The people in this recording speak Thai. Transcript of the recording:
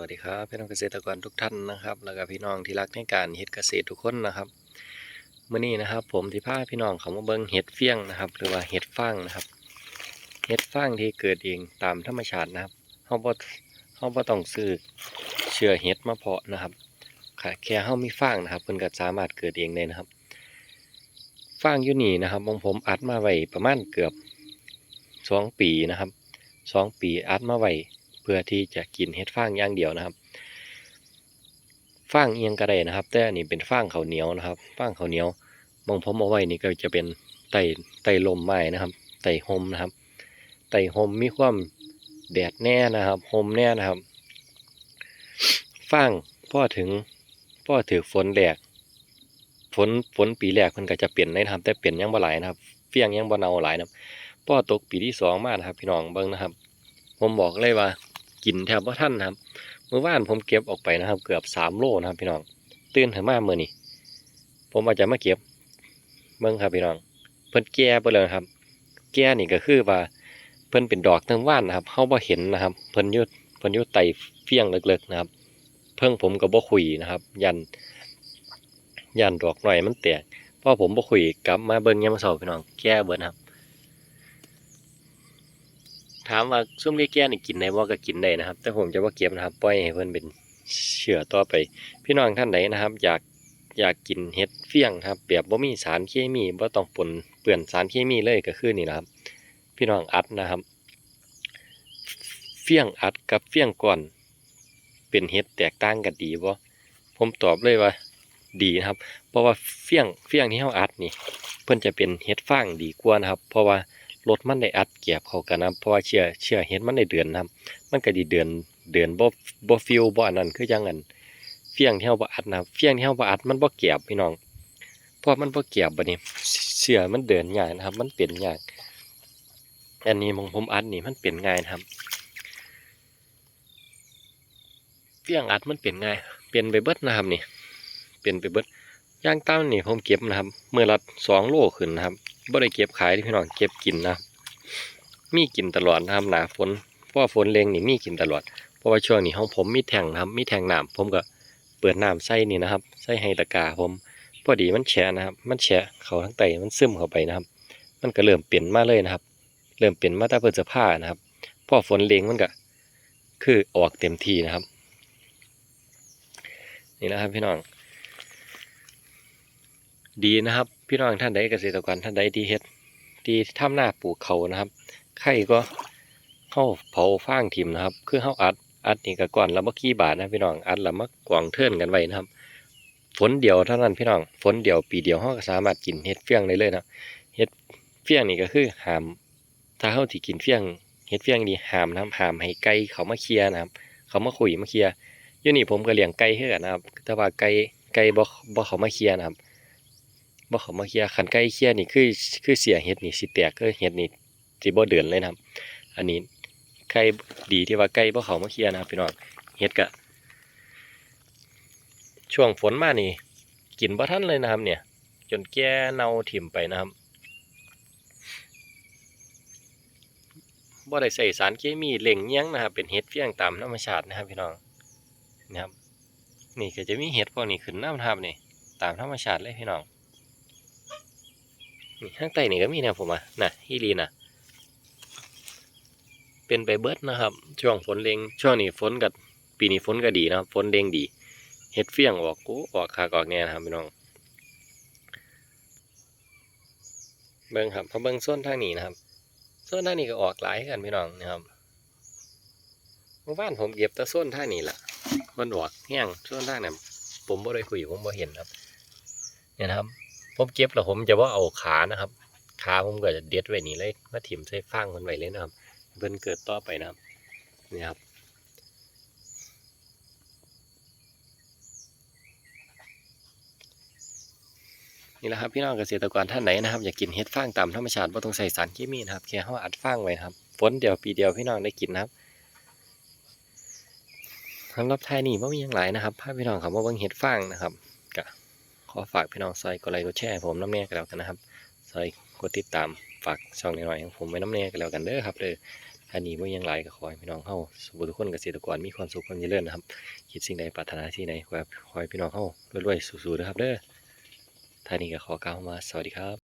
วัสดีครับพี่น้องเกษตรกรทุกท่านนะครับ แล้วก็พี่น้องที่รักในการเฮ็ดเกษตรทุกคนนะครับเมื้อนี้นะครับ ผมที่พาพี่น้องเขามาเบิ่งเห็ดเฟี้ยงนะครับ หรือว่าเห็ดฟางนะครับ เห็ดฟางที่เกิดเองตามธรรมชาตินะครับเฮาบ่เฮาบ่ต้องซื้อเชื้อเห็ดมาเพาะนะครับค่ะแค่เฮามีฟางนะครับเพิ่นก็สามารถเกิดเองได้นะครับฟางอยู่นี่นะครับของผมอัดมาไว้ประมาณเกือบสองปีนะครับสองปีอัดมาไว้ เพื่อที่จะกินเห็ดฟางอย่างเดียวนะครับฟางเอียงก็ไดนะครับ แต่อันนี้เป็นฟางข้าวเหนียวนะครับฟางข้าวเหนียวมองผมเอาไว้นี่ก็จะเป็นไต่ไต่ลมไม้นะครับไต่หมนะครับไต่หมมีความแดดแน่นะครับหมแน่นะครับฟางพ่อถึงพ่อถือฝนแดกฝนฝนปีแรกมันก็จะเปลี่ยนนะครับ แต่เปลี่ยนยังบ่หลายนะครับเฟี้ยงยังบ่เนาหลายนะครับพ่อตกปีที่สองมากนะครับ พี่น้องเบิ่งนะครับ ผมบอกเลยว่า กินแทบว่าท่านนะครับ เมื่อวานผมเก็บออกไปนะครับ เกือบสามโลนะครับพี่น้อง ตื่นถึงมาเมื่อนี้ผมอาจจะมาเก็บเบิ่งครับพี่น้อง เพิ่นแก่ไปเลยครับ แก่นี่ก็คือว่าเพิ่นเป็นดอกทั้งว่านนะครับเฮาบ่เห็นนะครับ เพิ่นยุดเพิ่นยุดไตเฟี้ยงเล็กๆนะครับ เพิ่งผมก็บ่คุยนะครับ ยัน ยันดอกหน่อยมันแตกเพราะผมบ่คุยกลับมาเบิ่งยามมื้อเช้าพี่น้องแก่เบิดนะครับ ถามว่าส้มเลี้ยแก่นี่กินได้บ่ก็กินได้นะครับ แต่ผมจะว่าเก็บนะครับปล่อยให้เพิ่อนเป็นเชื้อต่อไป พี่น้องท่านใดนนะครับ อยากอยากกินเห็ดเฟี้ยงครับแบบบ่มีสารเคมีบ่ต้องปนเปื้อนสารเคมีเลยก็คือนี่นะครับ พี่น้องอัดนะครับ เฟี้ยงอัดกับเฟี้ยงก่อน เป็นเห็ดแตกต่างกันดีบ่ผมตอบเลยว่าดีนะครับ เพราะว่าเฟี้ยงเฟี้ยงที่เฮาอัดนี่ เพิ่นจะเป็นเห็ดฟางดีกว่านะครับ เพราะว่า รถมันได้อัดเกียบเขากันนะเพราะว่าเชื่อเชื่อเห็นมันได้เดือนนะครับมันก็ดีเดือนเดือนบ่บ่ฟิลบ่อันนั้นคือจังอันเฟียงที่เฮาบ่อัดนะเฟียงที่เฮาบ่อัดมันบ่เกียบพี่น้องเพราะมันบ่เกียบบัดนี้เชื่อมันเดินยากนะครับ มันเป็นยากอันนี้ของผมอัดนี่มันเป็นง่ายนะครับเฟียงอัดมันเป็นง่ายเป็นไปเบิดนะครับนี่เป็นไปเบิดย่างต้านี่ผมเก็บนะครับเมื่อละสองโลขึ้นนะครับ บ่ได้เก็บขายที่พี่น้องเก็บกินนะ มีกินตลอดนะครับหนาฝนเพราะฝนแรงนี่มีกินตลอด เพราะว่าช่วงนี้ห้องผมมีแทงนะครับ มีแทงน้ำผมก็เปิดน้ำใส่นี่นะครับใส่ให้ตะกาผม พอดีมันแฉะนะครับ มันแฉะเขาทั้งไตมันซึมเข้าไปนะครับ มันก็เริ่มเปลี่ยนมาเลยนะครับ เริ่มเปลี่ยนมาแต่เพื่เสื้อผ้านะครับพอฝนแรงมันก็คือออกเต็มที่นะครับ นี่นะครับพี่น้อง ดีนะครับ พี่น้องท่านใดเกษตรกรท่านใดที่เฮ็ดที่ทำหน้าปลูกเขานะครับใครก็เข้าเผาฟางทิมนะครับ คือเข้าอัดอัดนี่ก็ก่อนละมื่อกี้บาทนะพี่น้องอัดละมากวางเทินกันไว้นะครับ ฝนเดียวเท่านั้นพี่น้องฝนเดียวปีเดียวเขาก็สามารถกินเฮ็ดเฟี้ยงได้เลยนะเฮ็ดเฟี้ยงนี่ก็คือหาม ถ้าเข้าที่กินเฟี้ยงเฮ็ดเฟี้ยงนี่หามนะครับหามให้ไก่เขามาเคลียนะครับ เขามาคุยมาเคลียอยู่นี่ผมก็เลี้ยงไก่เฮือนะครับ แต่ว่าไก่ไก่บ่บ่เขามาเคลียนะครับ บ่เขามาเคลียขันไก่เคลียนี่คือคือเสียเห็ดนี่สิแตกคือเห็ดนี่สิบ่เดือนเลยนะครับ อันนี้ไก่ดีที่ว่าไก่บ่เขามาเคลียนะครับพี่น้องเห็ดก็ช่วงฝนมานี่กินบ่ทันเลยนะครับ เนี่ย จนแก่เน่าถิ่มไปนะครับบ่ได้ใส่สารเคมีเล่งยังนะครับ เป็นเห็ดเฟี้ยงตามธรรมชาตินะครับพี่น้องนะครับ นี่ก็จะมีเห็ดพวกนี้ขึ้นน้ำนะครับนี่ตามธรรมชาติเลยพี่น้อง ข้างใต้นี่ก็มีนะผมอะน่ะฮีรีนะเป็นไปเบิดนะครับ ช่วงฝนเลงช่วงนี้ฝนกับปีนี้ฝนก็ดีนะครับฝนเลงดีเห็ดเฟี้ยงออกกูออกคากออกแน่นะครับพี่น้องเบิ้งครับพอเบิ้งส้นทางนี้นะครับส้นทางนี้ก็ออกหลายกันพี่น้องนะครับเมื่อวานผมเก็บแต่ส้นทางนี้แหละมันออกแห้งส้นทางนั้นผมบ่ได้คุยผมบ่เห็นครับเนี่ยนะครับ ผมเก็บแล้วผมจะว่าเอาขานะครับ ขาผมก็จะเด็ดไว้นี่เลยมาถิ่มใส่ฟางมันไว้เลยนะครับเพิ่นเกิดต่อไปนะครับนี่ครับนี่แหละครับพี่น้องเกษตรกรท่านไหนนะครับอยากกินเห็ดฟางตามธรรมชาติไม่ต้องใส่สารเคมีนะครับแค่เขาอัดฟางไว้ครับฝนเดียวปีเดียวพี่น้องได้กินนะครับสำหรับไทยนี่ไม่มีอย่างไรนะครับพาพี่น้องเขามาเบิ่งเห็ดฟางนะครับข อฝากพี่น้องซอยกดไลค์กดแชร์ผมน้ำเน่กันแล้วกันนะครับซอยกดติดตามฝากช่องหน่อยๆของผมไว้น้ำเน่กันแล้วกันเด้อครับเด้อใครท่านี้บ่ยังหลก็ขอให้พี่น้องเข้าสุขทุกคนเกษตรกรมีความสุขความเจริญนะครับคิดสิ่งใดปรารถนาที่ใดขอให้ขอให้พี่น้องเข้ารวยๆสู้ๆนะครับเด้อท่านี้ก็ขอกล่าวมาสวัสดีครับ